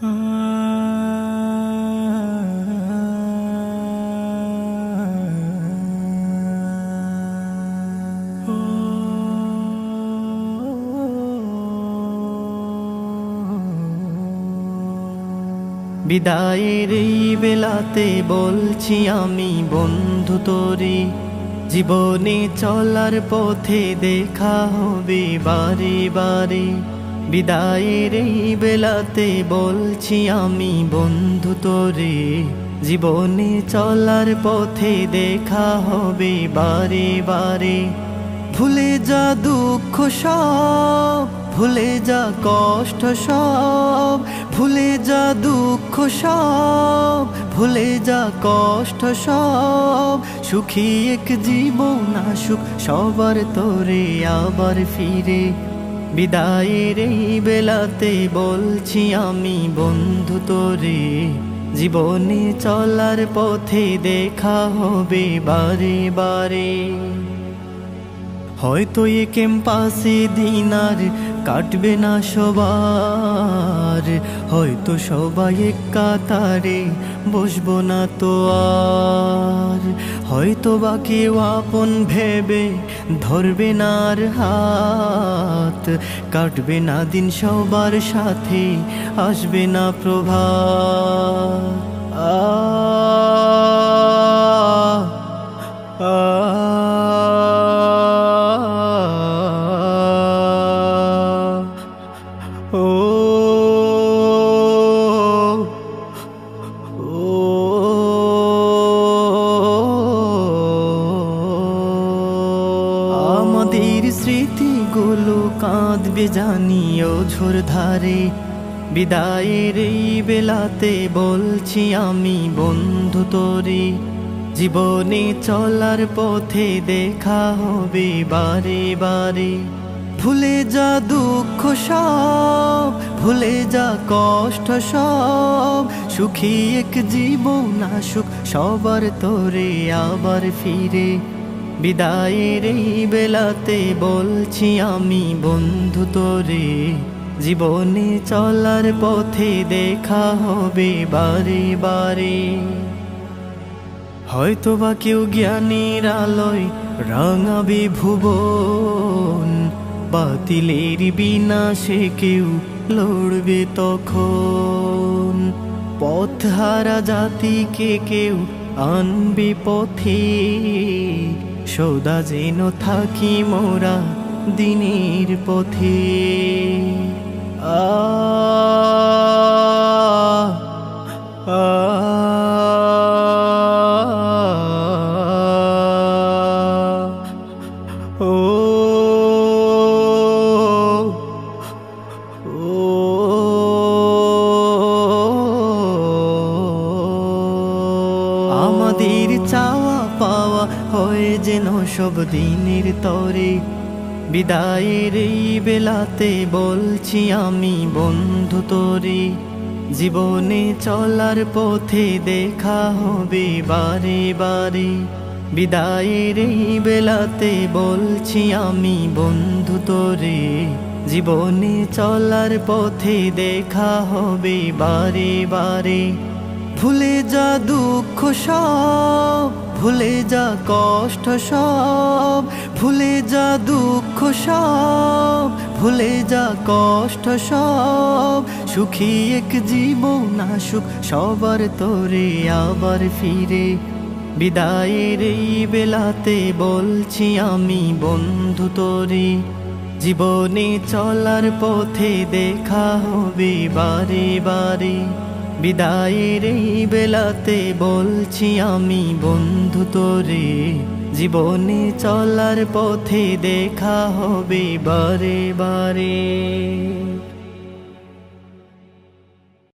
বিদায়ের এই বেলাতে বলছি আমি বন্ধু তোরে জীবনে চলার পথে দেখা হবে বারে বারে। বিদায়ের এই বেলাতে বলছি আমি, বন্ধু তোরে, জীবনে চলার পথে দেখা হবে বারে বারে। ভুলে যা দুঃখ সব, ভুলে যা কষ্ট সব, ভুলে যা দুঃখ সব, ভুলে যা কষ্ট সব। সুখী এক জীবন আসুক সবার তোরে আবার ফিরে। বিদায়ের এই বেলাতে বলছি আমি, বন্ধু তোরে, জীবনে চলার পথে দেখা হবে বারে বারে। হয়তো এ ক্যাম্পাসে দিন আর কাটবে না সবার, হয়তো সবাই এক কাতারে বসবো না তো আর। হয়তো বা কেউ আপন ভেবে ধরবে না আর হাত, কাটবে না দিন সবার সাথে, আসবে না প্রভা আ আমাদের স্মৃতিগুলো কাঁদবে জানিও ঝোর ধারে। বিদায়ের এই বেলাতে বলছি আমি, বন্ধু তোরে, জীবনে চলার পথে দেখা হবে বারে বারে। ভুলে যা দুঃখ সব, ভুলে যা কষ্ট সব, সুখী এক জীবন আসুক সবার তোরে আবার ফিরে। বিদায়ের এই বেলাতে বলছি আমি, বন্ধু তোরে, জীবনে চলার পথে দেখা হবে বারে বারে। হয়তো বা কেউ জ্ঞানের আলোয় রাঙাবে ভুবন, বাতিলের বিনাশে কেউ লড়বে তখন। পথ হারা জাতিকে কেউ আনবে পথে সদা যেন থাকি মোরা দিনের পথে আ আমাদের চাওয়া পাওয়া হয় যেন সব দিনের তরে। বিদায়ের এই বেলাতে বলছি আমি, বন্ধু তোরে, জীবনে চলার পথে দেখা হবে বারে বারে। বিদায়ের এই বেলাতে বলছি আমি, বন্ধু তোরে, জীবনে চলার পথে দেখা হবে বারে বারে। ভুলে যা দুঃখ সব, ভুলে যা কষ্ট সব, ভুলে যা দুঃখ সব, ভুলে যা কষ্ট সব। সুখী এক জীবন আসুক, সবার তোরে আবার ফিরে। বিদায়ের এই বেলাতে বলছি আমি, বন্ধু তোরে, জীবনে চলার পথে দেখা হবে বারে বারে। বিদায়ের এই বেলাতে বলছি আমি বন্ধু তোরে জীবনে চলার পথে দেখা হবে বারে বারে।